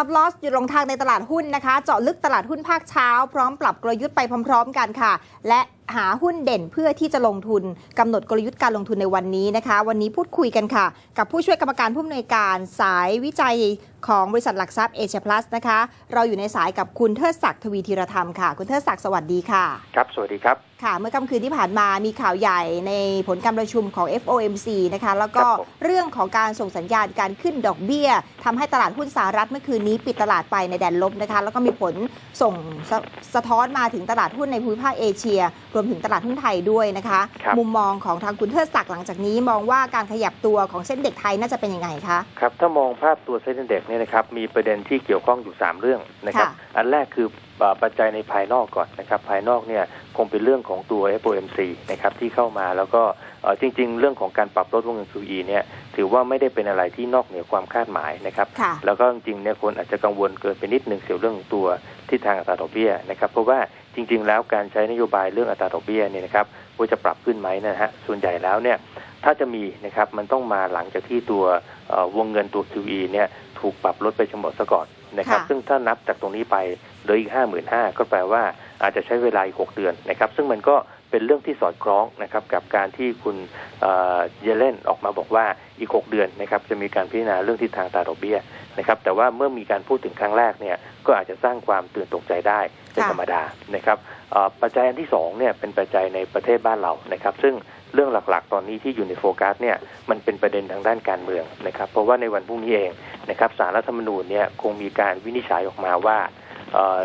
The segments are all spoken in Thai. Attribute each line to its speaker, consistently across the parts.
Speaker 1: stop loss อยู่ลงทางในตลาดหุ้นนะคะ เจาะลึกตลาดหุ้นภาคเช้า พร้อมปรับกลยุทธ์ไปพร้อม ๆ กันค่ะ และ หาหุ้นเด่นเพื่อที่จะลงทุนกำหนดกลยุทธ์การลงทุนในวันนี้นะคะ วันนี้พูดคุยกันค่ะ กับผู้ช่วยกรรมการผู้อำนวยการสายวิจัยของบริษัทหลักทรัพย์เอเชียพลัสนะคะ เราอยู่ในสายกับคุณเทิดศักดิ์ทวีธีรธรรมค่ะ คุณเทิดศักดิ์สวัสดีค่ะ
Speaker 2: ครับ สวัสดีครับ
Speaker 1: ค่ะ เมื่อค่ำคืนที่ผ่านมามีข่าวใหญ่ในผลการประชุมของ FOMC นะคะ แล้วก็
Speaker 2: ครับผม
Speaker 1: เรื่องของการส่งสัญญาณการขึ้นดอกเบี้ยทำให้ตลาดหุ้นสหรัฐเมื่อคืนนี้ปิดตลาดไปในแดนลบนะคะ แล้วก็มีผลส่งสะสะท้อนมาถึงตลาดหุ้นในภูมิภาคเอเชียรวมถึงตลาดหุ้นไทยด้วยนะคะ
Speaker 2: ครับ
Speaker 1: มุมมองของทางคุณเทิดศักดิ์หลังจากนี้มองว่าการขยับตัวของเส้นเด็กไทยน่าจะเป็นยังไงคะ
Speaker 2: ครับถ้ามองภาพตัวเซ็นเด็กเนี่ยนะครับมีประเด็นที่เกี่ยวข้องอยู่ 3 เรื่องนะครับ
Speaker 1: ค่ะ
Speaker 2: อันแรกคือเอ่อปัจจัยในภายนอกก่อนนะครับภายนอกเนี่ยคงเป็นเรื่องของตัว FOMC นะครับที่เข้ามาแล้วก็เอ่อจริง ๆ เรื่องของการปรับลดวงเงิน QE เนี่ยถือว่าไม่ได้เป็นอะไรที่นอกเหนือความคาดหมายนะครับ
Speaker 1: ค่ะ
Speaker 2: แล้วก็จริงๆเนี่ยคนอาจจะกังวลเกินไปนิดหนึ่งเกี่ยวเรื่องของตัว ทิศทางอัตราดอกเบี้ยนะครับเพราะว่าจริง ๆ แล้วการใช้นโยบายเรื่องอัตราดอกเบี้ยเนี่ยนะครับว่าจะปรับขึ้นไหมนะฮะส่วนใหญ่แล้วเนี่ยถ้าจะมีนะครับมันต้องมาหลังจากที่ตัวเอ่อวงเงินตัว QE เนี่ยถูกปรับลดไปทั้งหมดซะก่อนนะครับ
Speaker 1: ค่ะ
Speaker 2: ซึ่งถ้านับจากตรงนี้ไปเหลืออีกห้าหมื่นห้าก็แปลว่าอาจจะใช้เวลาอีกหกเดือนนะครับซึ่งมันก็เป็นเรื่องที่สอดคล้องนะครับกับการที่คุณเอ่อเยเลนออกมาบอกว่าอีก 6 เดือนนะครับจะมีการพิจารณาเรื่องทิศทางอัตราดอกเบี้ย นะครับแต่ว่าเมื่อมีการพูดถึงครั้งแรกเนี่ยก็อาจจะสร้างความตื่นตกใจได้เป็นธรรมดานะครับปัจจัยอันที่สองเนี่ยเป็นปัจจัยในประเทศบ้านเรานะครับ ซึ่งเรื่องหลักๆ ตอนนี้ที่อยู่ในโฟกัสเนี่ยมันเป็นประเด็นทางด้านการเมืองนะครับ เพราะว่าในวันพรุ่งนี้เองนะครับสารรัฐธรรมนูญเนี่ยคงมีการวินิจฉัยออกมาว่า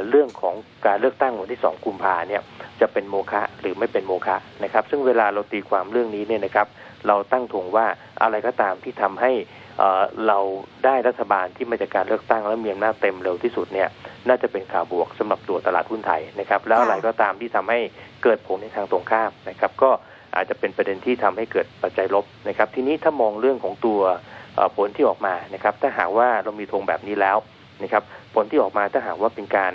Speaker 2: เรื่องของการเลือกตั้งวันที่สองกุมภาเนี่ยจะเป็นโมฆะหรือไม่เป็นโมฆะนะครับ ซึ่งเวลาเราตีความเรื่องนี้เนี่ยนะครับ เราตั้งธงว่าอะไรก็ตามที่ทำให้ เเราได้รัฐบาลที่มาจากการเลือกตั้งและมีอำนาจเต็มเร็วที่สุดเนี่ยน่าจะเป็นข่าวบวกสำหรับตัวตลาดหุ้นไทยนะครับ แล้วอะไรก็ตามที่ทำให้เกิดผลในทางตรงข้ามนะครับ ก็อาจจะเป็นประเด็นที่ทำให้เกิดปัจจัยลบนะครับ ทีนี้ถ้ามองเรื่องของตัวผลที่ออกมานะครับ ถ้าหากว่าเรามีธงแบบนี้แล้วนะครับ ผลที่ออกมาถ้าหากว่าเป็นการ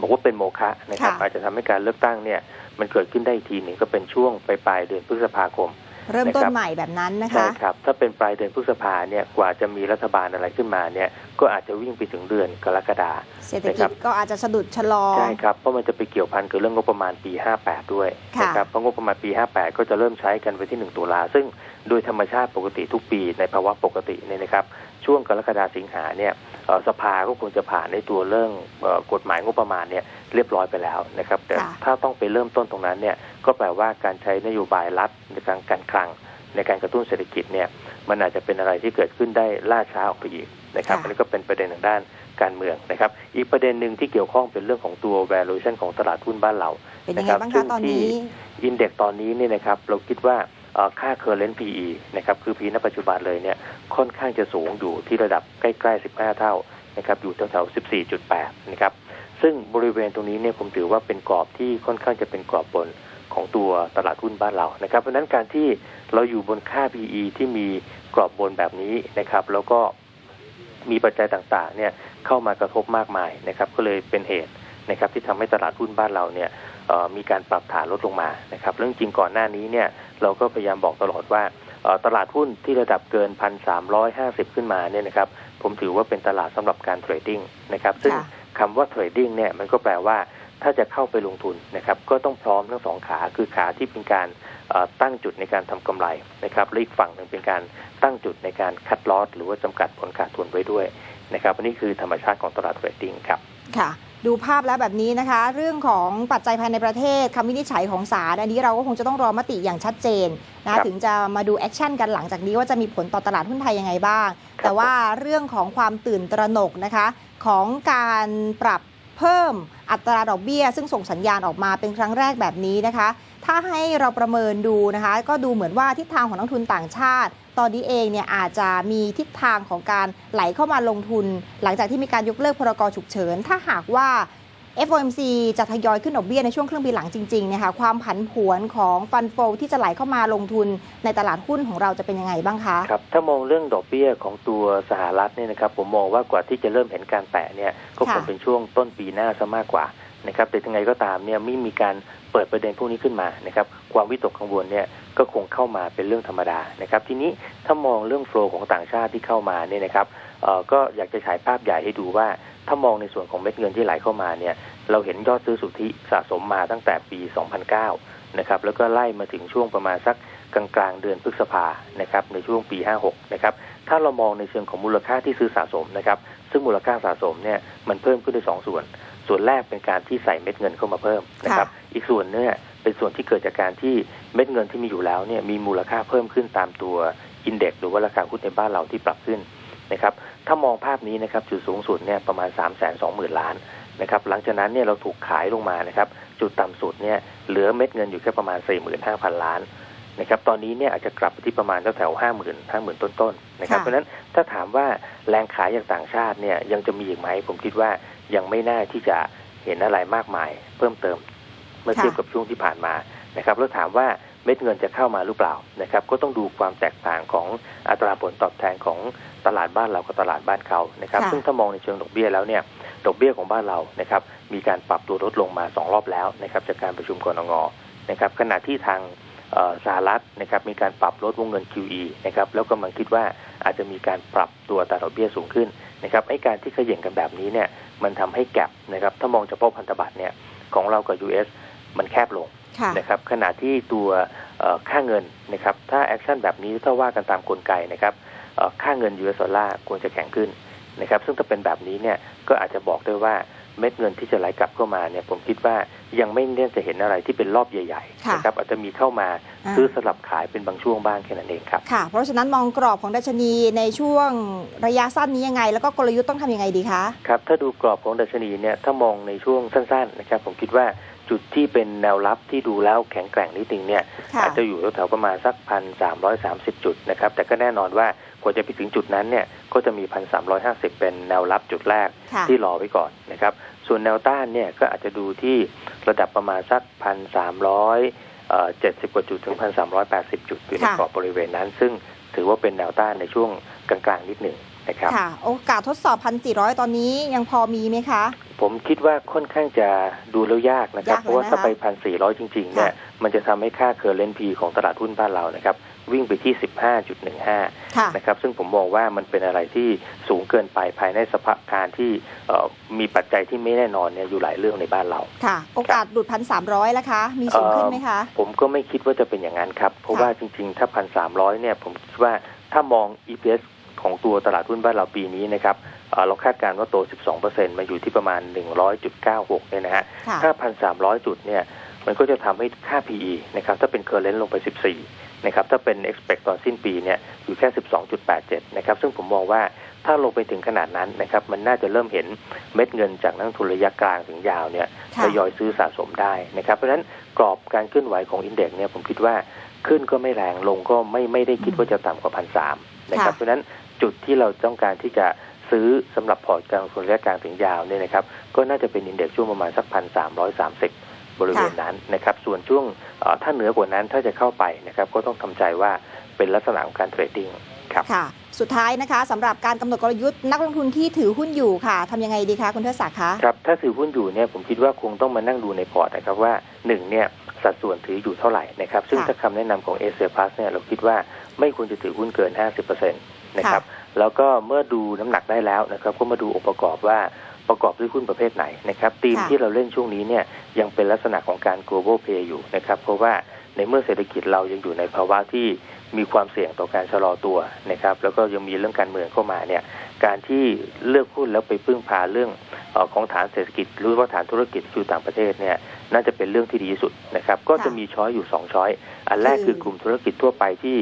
Speaker 2: บอกว่าเป็นโมฆะนะครับ อาจจะทำให้การเลือกตั้งเนี่ย มันเกิดขึ้นได้อีกทีหนึ่งก็เป็นช่วงปลายปลายเดือนพฤษภาคม
Speaker 1: เริ่มต้น
Speaker 2: นะครับ
Speaker 1: ใหม่แบบนั้นนะ
Speaker 2: ใช่
Speaker 1: คะ
Speaker 2: ครับ ถ้าเป็นปลายเดือนพฤษภาเนี่ยกว่าจะมีรัฐบาลอะไรขึ้นมาเนี่ยก็อาจจะวิ่งไปถึงเดือนกรกฎา
Speaker 1: เศรษฐ
Speaker 2: นะค
Speaker 1: กิ
Speaker 2: รั
Speaker 1: จ
Speaker 2: บ
Speaker 1: ก็อาจจะสะดุดชะลอ
Speaker 2: ใช่ครับ เพราะมันจะไปเกี่ยวพันกับเรื่องงบประมาณปี 58 ด้วย
Speaker 1: ค่ะ
Speaker 2: นะครับ เพราะงบประมาณปี 58 ก็จะเริ่มใช้กันไปที่ 1 ตุลา ซึ่งโดยธรรมชาติปกติทุกปีในภาวะปกติเนี่ยนะครับ ช่วงกรกฎาสิงหาเนี่ยเอ่อ สภาก็ควรจะผ่านในตัวเรื่องเอ่อกฎหมายงบประมาณเนี่ยเรียบร้อยไปแล้วนะครับ แต่
Speaker 1: ค่ะ
Speaker 2: ถ้าต้องไปเริ่มต้นตรงนั้นเนี่ยก็แปลว่าการใช้นโยบายรัฐในการการคลังในการกระตุ้นเศรษฐกิจเนี่ยมันอาจจะเป็นอะไรที่เกิดขึ้นได้ล่าช้าออกไปอีกนะครับ
Speaker 1: ค่ะ
Speaker 2: อันนี้ก็เป็นประเด็นทางด้านการเมืองนะครับ อีกประเด็นหนึ่งที่เกี่ยวข้องเป็นเรื่องของตัว valuation ของตลาดหุ้นบ้านเรา
Speaker 1: เป็นยังไง
Speaker 2: นะครับ
Speaker 1: บ้าง
Speaker 2: ซึ่
Speaker 1: คะ
Speaker 2: ง
Speaker 1: ตอนนี้
Speaker 2: อินเด็กตอนนี้เนี่ยนะครับเราคิดว่าเอ่อ ค่า current PE นะครับคือ PE ณปัจจุบันเลยเนี่ยค่อนข้างจะสูงอยู่ที่ระดับใกล้ๆ 15 เท่านะครับอยู่แถวๆ14.8 นะครับซึ่งบริเวณตรงนี้เนี่ยผมถือว่าเป็นกรอบที่ค่อนข้างจะเป็นกรอบบนของตัวตลาดหุ้นบ้านเรานะครับเพราะฉะนั้นการที่เราอยู่บนค่า PE ที่มีกรอบบนแบบนี้นะครับ แล้วก็มีปัจจัยต่างๆเนี่ยเข้ามากระทบมากมายนะครับ ก็เลยเป็นเหตุ นะครับที่ทำให้ตลาดหุ้นบ้านเราเนี่ยเอ่อมีการปรับฐานลดลงมานะครับเรื่องจริงก่อนหน้านี้เนี่ยเราก็พยายามบอกตลอดว่าเอ่อตลาดหุ้นที่ระดับเกินพันสามร้อยห้าสิบขึ้นมาเนี่ยนะครับผมถือว่าเป็นตลาดสำหรับการเทรดดิ้งนะครับซึ่ง
Speaker 1: ค่ะ
Speaker 2: คำว่าเทรดดิ้งเนี่ยมันก็แปลว่าถ้าจะเข้าไปลงทุนนะครับก็ต้องพร้อมทั้งสองขาคือขาที่เป็นการเอ่อตั้งจุดในการทำกำไรนะครับและอีกฝั่งหนึ่งเป็นการตั้งจุดในการคัดลอสหรือว่าจำกัดผลขาดทุนไว้ด้วยนะครับอันนี้คือธรรมชาติของตลาดเทรดดิ้งครับ
Speaker 1: ค่ะ ดูภาพแล้วแบบนี้นะคะ เรื่องของปัจจัยภายในประเทศคำวินิจฉัยของศาลอันนี้เราก็คงจะต้องรอมติอย่างชัดเจน
Speaker 2: ครั
Speaker 1: นะ
Speaker 2: บ
Speaker 1: ถึงจะมาดูแอคชั่นกันหลังจากนี้ว่าจะมีผลต่อตลาดหุ้นไทยยังไงบ้าง
Speaker 2: ครับ
Speaker 1: แต่ว่าเรื่องของความตื่นตระหนกนะคะ ของการปรับเพิ่มอัตราดอกเบี้ย ซึ่งส่งสัญญาณออกมาเป็นครั้งแรกแบบนี้นะคะ ถ้าให้เราประเมินดูนะคะ ก็ดูเหมือนว่าทิศทางของนักทุนต่างชาติ ตอนนี้เองเนี่ยอาจจะมีทิศทางของการไหลเข้ามาลงทุน หลังจากที่มีการยกเลิกพรกฉุกเฉิน ถ้าหากว่า FOMC จะทยอยขึ้นดอกเบี้ยในช่วงครึ่งปีหลังจริงๆเนี่ยค่ะความผันผวนของฟันโฟที่จะไหลเข้ามาลงทุนในตลาดหุ้นของเราจะเป็นยังไงบ้างคะ
Speaker 2: ครับถ้ามองเรื่องดอกเบี้ยของตัวสหรัฐเนี่ยนะครับผมมองว่ากว่าที่จะเริ่มเห็นการแตะเนี่ยก็คงเป็นช่วงต้นปีหน้าซะมากกว่า นะครับแต่ยังไงก็ตามเนี่ยไม่มีการเปิดประเด็นพวกนี้ขึ้นมานะครับความวิตกกังวลเนี่ยก็คงเข้ามาเป็นเรื่องธรรมดานะครับทีนี้ถ้ามองเรื่องโฟล์ของต่างชาติที่เข้ามาเนี่ยนะครับเอ่อก็อยากจะฉายภาพใหญ่ให้ดูว่าถ้ามองในส่วนของเม็ดเงินที่ไหลเข้ามาเนี่ยเราเห็นยอดซื้อสุทธิสะสมมาตั้งแต่ปี 2009 นะครับแล้วก็ไล่มาถึงช่วงประมาณสักกลางกลางๆเดือนพฤษภานะครับในช่วงปี 56 นะครับถ้าเรามองในเชิงของมูลค่าที่ซื้อสะสมนะครับซึ่งมูลค่าสะสมเนี่ยมันเพิ่มขึ้นด้วยสองส่วน ส่วนแรกเป็นการที่ใส่เม็ดเงินเข้ามาเพิ่มนะครับ อีกส่วนเนี่ยเป็นส่วนที่เกิดจากการที่เม็ดเงินที่มีอยู่แล้วเนี่ยมีมูลค่าเพิ่มขึ้นตามตัวอินเด็กซ์หรือว่าราคาหุ้นในบ้านเราที่ปรับขึ้นนะครับ ถ้ามองภาพนี้นะครับจุดสูงสุดเนี่ยประมาณ3 2 0 0 0 0ล้านนะครับ หลังจากนั้นเนี่ยเราถูกขายลงมานะครับ จุดต่ำสุดเนี่ยเหลือเม็ดเงินอยู่แค่ประมาณ45,000ล้านนะครับตอนนี้เนี่ยอาจจะกลับไปที่ประมาณแถวๆห้าหมื่นห้าหมื่นต้นๆนะครับ
Speaker 1: ค่ะ
Speaker 2: เพราะฉะนั้นถ้าถามว่าแรงขายจากต่างชาติเนี่ยยังจะมีอีกไหมผมคิดว่า ยังไม่น่าที่จะเห็นอะไรมากมาย เพิ่มเติมเมื่อเทียบกับช่วงที่ผ่านมานะครับแล้วถามว่าเม็ดเงินจะเข้ามาหรือเปล่านะครับ ก็ต้องดูความแตกต่างของอัตราผลตอบแทนของตลาดบ้านเรากับตลาดบ้านเขานะครับ
Speaker 1: ค่ะ
Speaker 2: ซึ่งถ้ามองในเชิงดอกเบี้ยแล้วเนี่ยดอกเบี้ยของบ้านเรานะครับ มีการปรับตัวลดลงมาสองรอบแล้วนะครับ จากการประชุมกรงงนะครับ ขณะที่ทางเอ่อ สหรัฐนะครับมีการปรับลดวงเงิน QE นะครับแล้วกำลังคิดว่าอาจจะมีการปรับตัวอัตราดอกเบี้ยสูงขึ้นนะครับไอ้การที่เขย่งกันแบบนี้เนี่ยมันทำให้แกลบนะครับถ้ามองเฉพาะพันธบัตรเนี่ยของเรากับ US มันแคบลง
Speaker 1: ค่ะ
Speaker 2: นะครับขณะที่ตัวเอ่อค่าเงินนะครับถ้าแอคชั่นแบบนี้ถ้าว่ากันตามกลไกนะครับเอ่อค่าเงิน US ดอลลาร์ควรจะแข็งขึ้นนะครับซึ่งถ้าเป็นแบบนี้เนี่ยก็อาจจะบอกได้ว่า เม็ดเงินที่จะไหลกลับเข้ามาเนี่ยผมคิดว่ายังไม่เน่าจะเห็นอะไรที่เป็นรอบใหญ่
Speaker 1: ค่ะ
Speaker 2: ๆนะครับอาจจะมีเข้ามา
Speaker 1: อ่า
Speaker 2: ซื้อสลับขายเป็นบางช่วงบ้างแค่นั้นเองครับ
Speaker 1: ค่ะ เพราะฉะนั้นมองกรอบของดัชนีในช่วงระยะสั้นนี้ยังไง แล้วก็กลยุทธ์ต้องทำยังไงดีคะ
Speaker 2: ครับถ้าดูกรอบของดัชนีเนี่ยถ้ามองในช่วงสั้นๆนะครับผมคิดว่าจุดที่เป็นแนวรับที่ดูแล้วแข็งแกร่งนิดนึงเนี่ย
Speaker 1: ค่ะ
Speaker 2: อาจจะอยู่แถวๆประมาณสักพันสามร้อยสามสิบจุดนะครับแต่ก็แน่นอนว่ากว่าจะไปถึงจุดนั้นเนี่ย ก็จะมีพันสามร้อยห้าสิบเป็นแนวรับจุดแรก
Speaker 1: ค่ะ
Speaker 2: ที่รอไว้ก่อนนะครับ ส่วนแนวต้านเนี่ยก็อาจจะดูที่ระดับประมาณสักพันสามร้อยเจ็ดสิบกว่าจุดถึงพันสามร้อยแปดสิบจุดอยู่ใน
Speaker 1: ค่ะ
Speaker 2: กรอบบริเวณนั้น ซึ่งถือว่าเป็นแนวต้านในช่วงกลางๆนิดหนึ่งนะครับ
Speaker 1: ค่ะ โอกาสทดสอบพันสี่ร้อยตอนนี้ยังพอมีไหมคะ
Speaker 2: ผมคิดว่าค่อนข้างจะดูแล้วยากนะครับ
Speaker 1: ยากเลย
Speaker 2: เพราะว่าถ้า
Speaker 1: นะคะ
Speaker 2: ไปพันสี่ร้อยจริงๆเนี่ยมันจะทำให้ค่าเคอร์เรนพีของตลาดหุ้นบ้านเรานะครับ วิ่งไปที่ 15.15
Speaker 1: ค่ะ
Speaker 2: นะครับ ซึ่งผมมองว่ามันเป็นอะไรที่สูงเกินไปภายในสภาพการที่เอ่อมีปัจจัยที่ไม่แน่นอนเนี่ยอยู่หลายเรื่องในบ้านเรา
Speaker 1: ค่ะ โอกาสหลุดพันสามร้อยแล้วคะ มีสูงขึ้นไหมคะ
Speaker 2: ผมก็ไม่คิดว่าจะเป็นอย่างนั้นครับ เพราะ
Speaker 1: ค่ะ
Speaker 2: ว่าจริงๆ ถ้าพันสามร้อยเนี่ย ผมคิดว่าถ้ามอง EPS ของตัวตลาดหุ้นบ้านเราปีนี้นะครับเอ่อเราคาดการณ์ว่าโต 12%มาอยู่ที่ประมาณ 100.96 เนี่ยนะฮะ
Speaker 1: ค่ะ
Speaker 2: ถ้าพันสามร้อยจุดเนี่ย มันก็จะทำให้ค่า PE นะครับ ถ้าเป็น current ลงไป 14 นะครับถ้าเป็น expect ตอนสิ้นปีเนี่ยอยู่แค่ 12.87 นะครับ ซึ่งผมมองว่าถ้าลงไปถึงขนาดนั้นนะครับ มันน่าจะเริ่มเห็นเม็ดเงินจากนักลงทุนระยะกลางถึงยาวเนี่ย
Speaker 1: ค่ะ
Speaker 2: ทยอยซื้อสะสมได้นะครับ เพราะฉะนั้นกรอบการเคลื่อนไหวของอินเด็กซ์เนี่ยผมคิดว่าขึ้นก็ไม่แรงลงก็ไม่ไม่ได้คิดว่าจะต่ำกว่าพันสามนะครับ
Speaker 1: ค่ะ
Speaker 2: เพราะฉะนั้นจุดที่เราต้องการที่จะซื้อสำหรับพอร์ตการลงทุนระยะกลางถึงยาวเนี่ยนะครับ ก็น่าจะเป็นอินเด็กซ์ช่วงประมาณสักพันสามร้อยสามสิบ บริเวณนั้นนะครับ ส่วนช่วงเอ่อถ้าเหนือกว่านั้นถ้าจะเข้าไปนะครับ ก็ต้องทำใจว่าเป็นลักษณะของการเทรดดิ้งครับ
Speaker 1: ค่ะ สุดท้ายนะคะสำหรับการกำหนดกลยุทธ์นักลงทุนที่ถือหุ้นอยู่ค่ะทำยังไงดีคะคุณเทศศักดิ์คะ
Speaker 2: ครับถ้าถือหุ้นอยู่เนี่ยผมคิดว่าคงต้องมานั่งดูในพอร์ตนะครับว่าหนึ่งเนี่ยสัดส่วนถืออยู่เท่าไหร่นะครับ ซึ่ง
Speaker 1: ค่ะ
Speaker 2: ถ้าคำแนะนำของเอเชียพลัสเนี่ยเราคิดว่าไม่ควรจะถือหุ้นเกิน 50%นะครับ แล้วก็เมื่อดูน้ำหนักได้แล้วนะครับ ก็มาดูองค์ประกอบว่าประกอบด้วยหุ้นประเภทไหนนะครับธีม
Speaker 1: ค่ะ
Speaker 2: ที่เราเล่นช่วงนี้เนี่ยยังเป็นลักษณะของการ global play อยู่นะครับเพราะว่าในเมื่อเศรษฐกิจเรายังอยู่ในภาวะที่มีความเสี่ยงต่อการชะลอตัวนะครับ แล้วก็ยังมีเรื่องการเมืองเข้ามาเนี่ย การที่เลือกหุ้นแล้วไปพึ่งพาเรื่องเออของฐานเศรษฐกิจหรือว่าฐานธุรกิจที่อยู่ต่างประเทศเนี่ย น่าจะเป็นเรื่องที่ดีที่สุดนะครับ ก็จะ
Speaker 1: ค่ะ
Speaker 2: มีช้อยอยู่สองช้อย อันแรก
Speaker 1: คื
Speaker 2: คืออกลุ่มธุรกิจทั่วไปที่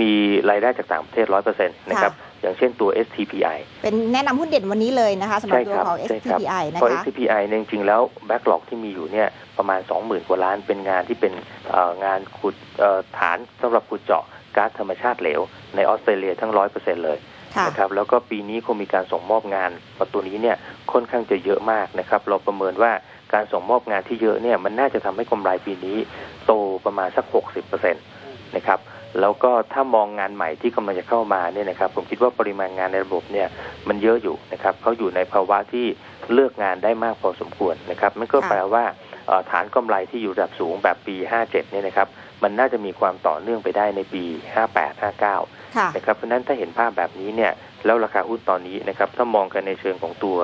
Speaker 2: มีรายได้จากต่างประเทศร้อยเปอร์เซ็นต์นะครับ อย่างเช่นตัว STPI เป็น
Speaker 1: เป็นแนะนำหุ้นเด่นวันนี้เลยนะคะสำหรับ
Speaker 2: ใช่
Speaker 1: ตัว
Speaker 2: ครับ
Speaker 1: ของ
Speaker 2: ใช่ครับ
Speaker 1: SPPI นะ
Speaker 2: เพราะ
Speaker 1: คะ
Speaker 2: SCPI เนี่ยจริงๆแล้วแบ็กหลอกที่มีอยู่เนี่ยประมาณ 20,000 กว่าล้านเป็นงานที่เป็นเอ่องานขุดเอ่อฐานสำหรับขุดเจาะก๊าซธรรมชาติเหลว ในออสเตรเลียทั้ง100%เลย
Speaker 1: ค่ะ
Speaker 2: นะครับแล้วก็ปีนี้คงมีการส่งมอบงานประตูนี้เนี่ยค่อนข้างจะเยอะมากนะครับ เราประเมินว่าการส่งมอบงานที่เยอะเนี่ยมันน่าจะทำให้กำไรปีนี้ โตประมาณสัก 60%นะครับ แล้วก็ถ้ามองงานใหม่ที่กำลังจะเข้ามาเนี่ยนะครับ ผมคิดว่าปริมาณงานในระบบเนี่ยมันเยอะอยู่นะครับเขาอยู่ในภาวะที่เลือกงานได้มากพอสมควรนะครับมันก็
Speaker 1: ค่ะ
Speaker 2: แปลว่าเอ่อฐานกำไรที่อยู่ระดับสูงแบบปี 57 เนี่ยนะครับ มันน่าจะมีความต่อเนื่องไปได้ในปี 58 59
Speaker 1: ค่ะ
Speaker 2: นะครับ เพราะฉะนั้นถ้าเห็นภาพแบบนี้เนี่ย แล้วราคาหุ้นตอนนี้นะครับ ถ้ามองกันในเชิงของตัว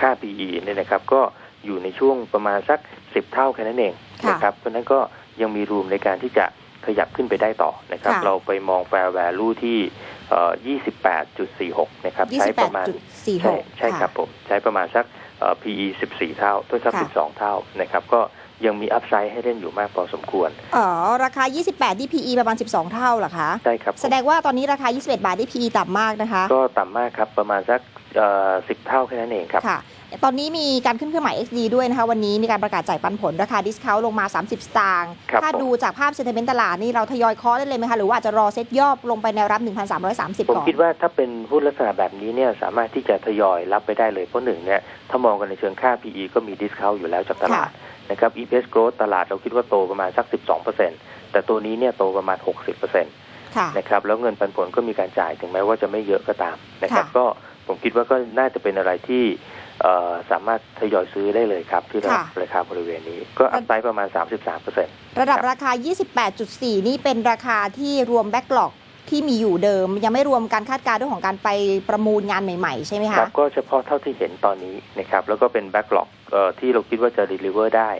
Speaker 2: ค่า PE เนี่ยนะครับ ก็อยู่ในช่วงประมาณสัก 10 เท่าแค่นั้นเอง
Speaker 1: ค่ะ
Speaker 2: นะครับ เพราะฉะนั้นก็ยังมีรูมในการที่จะ ขยับขึ้นไปได้ต่อนะครับ
Speaker 1: ค่ะ
Speaker 2: เราไปมอง fair value ที่เอ่อ28.46 นะครับ ใช้ประมาณ
Speaker 1: 28.46
Speaker 2: ใช่ใช่ครับะผม ใช้ประมาณสักเอ่อ PE 14 เท่าตัวซับ
Speaker 1: ค่ะ
Speaker 2: 12 เท่านะครับ ก็ยังมีอัพไซด์ให้เล่นอยู่มากพอสมควร
Speaker 1: อ๋อ ราคา 28ที่ PE ประมาณ 12 เท่าเหรอคะ
Speaker 2: ใช่ครับผม
Speaker 1: แสดงว่าตอนนี้ราคา 21 บาทที่ PE ต่ำมากนะคะ
Speaker 2: ก็ต่ำมากครับ ประมาณสักเอ่อ10เท่าแค่นั้นเองครับ
Speaker 1: ค่ะ ตอนนี้มีการขึ้นเครื่องหมาย XD ด้วยนะคะ วันนี้มีการประกาศจ่ายปันผล ราคาดิสคาวลงมา 30 สตางค์
Speaker 2: ครับ
Speaker 1: ถ้า
Speaker 2: ผม
Speaker 1: ดูจากภาพเซนเ i เมนต์ตลาดนี่เราทยอยเคอได้เลยไหมคะ หรือว่าอาจจะรอเซ็ตย่อลงไปแนวรับ 1,330
Speaker 2: ผม
Speaker 1: ก่อน
Speaker 2: คิดว่าถ้าเป็นหุ้นลักษณะแบบนี้เนี่ยสามารถที่จะทยอยรับไปได้เลยเพราะหนึ่งเนี่ยถ้ามองกันในเชิงค่า PE ก็มีดิสคาวอยู่แล้วจากตลาดนะครับ EPS growth ตลาดเราคิดว่าโตประมาณสัก 12%แต่ตัวนี้เนี่ยโตประมาณ 60%
Speaker 1: ค่ะ
Speaker 2: นะครับแล้วเงินปันผลก็มีการจ่ายถึงแม้ว่าจะไม่เยอะก็ตามนะครับ
Speaker 1: ค่ะ
Speaker 2: ก็ผมคิดว่าก็น่าจะเป็นอะไรที่เอ่อ สามารถทยอยซื้อได้เลยครับ ที่ระดับ
Speaker 1: ค่ะ
Speaker 2: ราคาบริเวณนี้ ก็อัพไซด์ประมาณ 33%
Speaker 1: ระดับราคา 28.4 นี่เป็นราคาที่รวมแบ็กหลอกที่มีอยู่เดิม ยังไม่รวมการคาดการณ์เรื่องของการไปประมูลงานใหม่ๆ ใช่ไหม
Speaker 2: ค
Speaker 1: คะ
Speaker 2: รับก็เฉพาะเท่าที่เห็นตอนนี้นะครับแล้วก็เป็นแบ็กหลอกที่เราคิดว่าจะ deliver ได้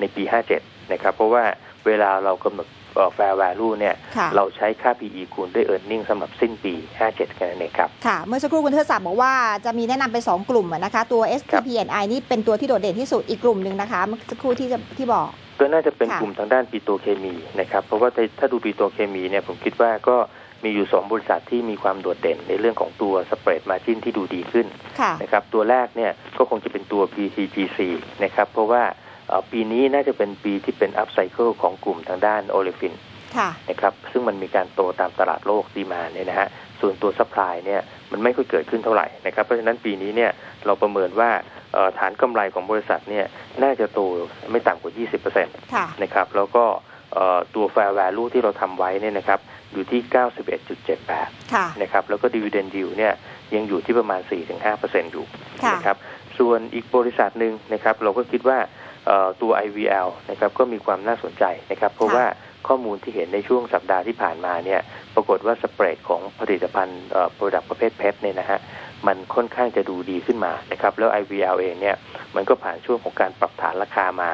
Speaker 2: ในปี 57 นะครับเพราะว่าเวลาเรากำหนดเอ่อ fair value เนี่ย
Speaker 1: ค่ะ
Speaker 2: เราใช้ค่า PE คูณด้วย earning สำหรับสิ้นปี 57แค่นั้นเองครับ
Speaker 1: ค่ะ เมื่อสักครู่คุณเทิดศักดิ์บอกว่าจะมีแนะนำเป็น2กลุ่มอะนะคะ ตัว STPNI นี่เป็นตัวที่โดดเด่นที่สุดอีกกลุ่มหนึ่งนะคะ เมื่อสักครู่ที่จะที่บอก
Speaker 2: ก็น่าจะเป็น
Speaker 1: ค่ะ
Speaker 2: กลุ่มทางด้านปิโตรเคมีนะครับ เพราะว่าถ้าถ้าดูปิโตรเคมีเนี่ยผมคิดว่าก็มีอยู่ 2 บริษัทที่มีความโดดเด่นในเรื่องของตัวสเปรดมาจินที่ดูดีขึ้น
Speaker 1: ค่ะ
Speaker 2: นะครับตัวแรกเนี่ยก็คงจะเป็นตัว PTGC นะครับเพราะว่าเอ่อ ปีนี้น่าจะเป็นปีที่เป็นอัพไซเคิลของกลุ่มทางด้านโอเลฟิน
Speaker 1: ค่ะ
Speaker 2: นะครับซึ่งมันมีการโตตามตลาดโลกดีมาเนี่ยนะฮะส่วนตัวซัพพลายเนี่ยมันไม่ค่อยเกิดขึ้นเท่าไหร่นะครับเพราะฉะนั้นปีนี้เนี่ยเราประเมินว่าเอ่อฐานกำไรของบริษัทเนี่ยน่าจะโตไม่ต่ำกว่า 20%
Speaker 1: ค่ะ
Speaker 2: นะครับแล้วก็เอ่อตัว fair value ที่เราทำไว้เนี่ยนะครับอยู่ที่ 91.78
Speaker 1: ค่ะ
Speaker 2: นะครับแล้วก็ dividend yield เนี่ยยังอยู่ที่ประมาณ 4-5%อยู่
Speaker 1: ค่ะ
Speaker 2: นะครับส่วนอีกบริษัทหนึ่งนะครับเราก็คิดว่าเอ่อ ตัว IVL นะครับก็มีความน่าสนใจนะครับ เพราะ
Speaker 1: ค่ะ
Speaker 2: ว่าข้อมูลที่เห็นในช่วงสัปดาห์ที่ผ่านมาเนี่ยปรากฏว่าสเปรดของผลิตภัณฑ์เอ่อ product ประเภทเพชรเนี่ยนะฮะมันค่อนข้างจะดูดีขึ้นมานะครับแล้ว IVL เองเนี่ยมันก็ผ่านช่วงของการปรับฐานราคามา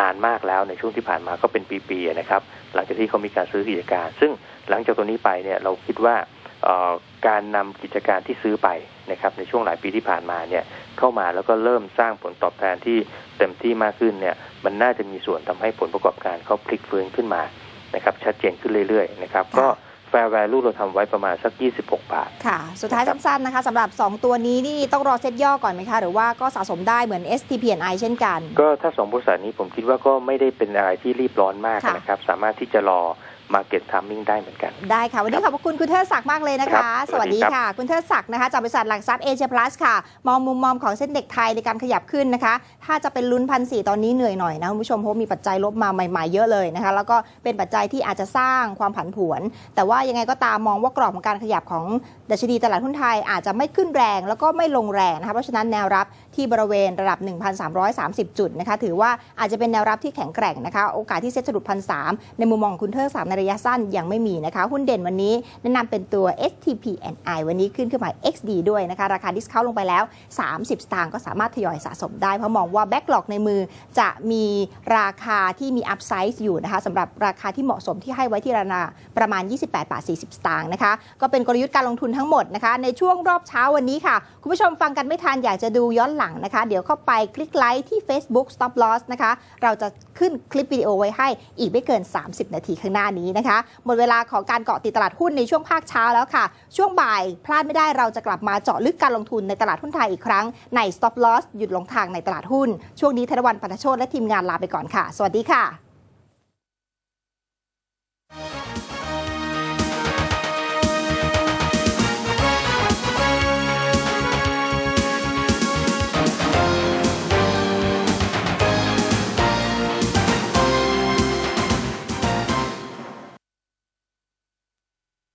Speaker 2: นานมากแล้วในช่วงที่ผ่านมาก็เป็นปีๆนะครับหลังจากที่เขามีการซื้อกิจการ ซึ่งหลังจากตัวนี้ไปเนี่ยเราคิดว่าเอ่อ การนำกิจการที่ซื้อไปนะครับในช่วงหลายปีที่ผ่านมาเนี่ยเข้ามาแล้วก็เริ่มสร้างผลตอบแทนที่เต็มที่มากขึ้นเนี่ยมันน่าจะมีส่วนทำให้ผลประกอบการเขาพลิกฟื้นขึ้นมานะครับชัดเจนขึ้นเรื่อยๆนะครับ
Speaker 1: ค่ะ
Speaker 2: ก็ fair value เราทำไว้ประมาณสัก 26 บาท
Speaker 1: ค่ะ สุดท้าย
Speaker 2: ครับ
Speaker 1: สั้นๆนะคะสำหรับ 2 ตัวนี้นี่ต้องรอเซ็ตย่อก่อนไหมคะ หรือว่าก็สะสมได้เหมือน STPNI เช่นกัน
Speaker 2: ก็ถ้าสองบริษัทนี้ผมคิดว่าก็ไม่ได้เป็นอะไรที่รีบร้อนมาก
Speaker 1: ค่ะ
Speaker 2: นะครับ สามารถที่จะรอ market timing ได้เหมือนกัน
Speaker 1: ได้ค่ะ วันนี้ขอบพระคุณคุณเทิดศักดิ์มากเลยนะ
Speaker 2: ครั
Speaker 1: คะ
Speaker 2: บ
Speaker 1: สวัสดี
Speaker 2: สวัสดีครับ
Speaker 1: ค่ะ คุณเทิดศักดิ์นะคะจากบริษัทหลักทรัพย์เอเชียพลัสค่ะ มองมุมมองของเส้นเด็กไทยในการขยับขึ้นนะคะ ถ้าจะเป็นลุ้นพันสี่ตอนนี้เหนื่อยหน่อยนะคุณผู้ชมเพราะมีปัจจัยลบมาใหม่ๆเยอะเลยนะคะ แล้วก็เป็นปัจจัยที่อาจจะสร้างความผันผวน แต่ว่ายังไงก็ตามมองว่ากรอบของการขยับของดัชนีตลาดหุ้นไทยอาจจะไม่ขึ้นแรง แล้วก็ไม่ลงแรงนะคะ เพราะฉะนั้นแนวรับที่บริเวณระดับ 1,330 จุดนะคะ ถือว่าอาจจะเป็นแนวรับที่แข็งแกร่งนะคะ โอกาสที่เซ็ตสะดุดพันสในมุมมองของคุณเทิดศักดิ์ในระยะสั้นยังไม่มีนะคะ หุ้นเด่นวันนี้แนะนำเป็นตัว STPNI วันนี้ขึ้นขึ้นมา XD ด้วยนะคะ ราคาดิสคาวลงไปแล้ว 30 สตางค์ก็สามารถทยอยสะสมได้ เพราะมองว่าแบ็กหลอกในมือจะมีราคาที่มีอัพไซส์อยู่นะคะสำหรับราคาที่เหมาะสมที่ให้ไว้ที่ราคาประมาณ 28 บาท 40 สตางค์นะคะ ก็เป็นกลยุทธ์การลงทุนทั้งหมดนะคะ ในช่วงรอบเช้าวันนี้ค่ะ คุณผู้ชมฟังกันไม่ทันอยากจะดูย้อนหลังนะคะ เดี๋ยวเข้าไปคลิกไลค์ที่ Facebook Stop Loss นะคะ เราจะขึ้นคลิปวิดีโอไว้ให้อีกไม่เกิน 30 นาทีข้างหน้านี้นะคะ หมดเวลาของการเกาะติดตลาดหุ้นในช่วงภาคเช้าแล้วค่ะ ช่วงบ่ายพลาดไม่ได้เราจะกลับมาเจาะลึกการลงทุนในตลาดหุ้นไทยอีกครั้งใน Stop Loss หยุดลงทางในตลาดหุ้น ช่วงนี้ธนวันปัทโชตและทีมงานลาไปก่อนค่ะ สวัสดีค่ะ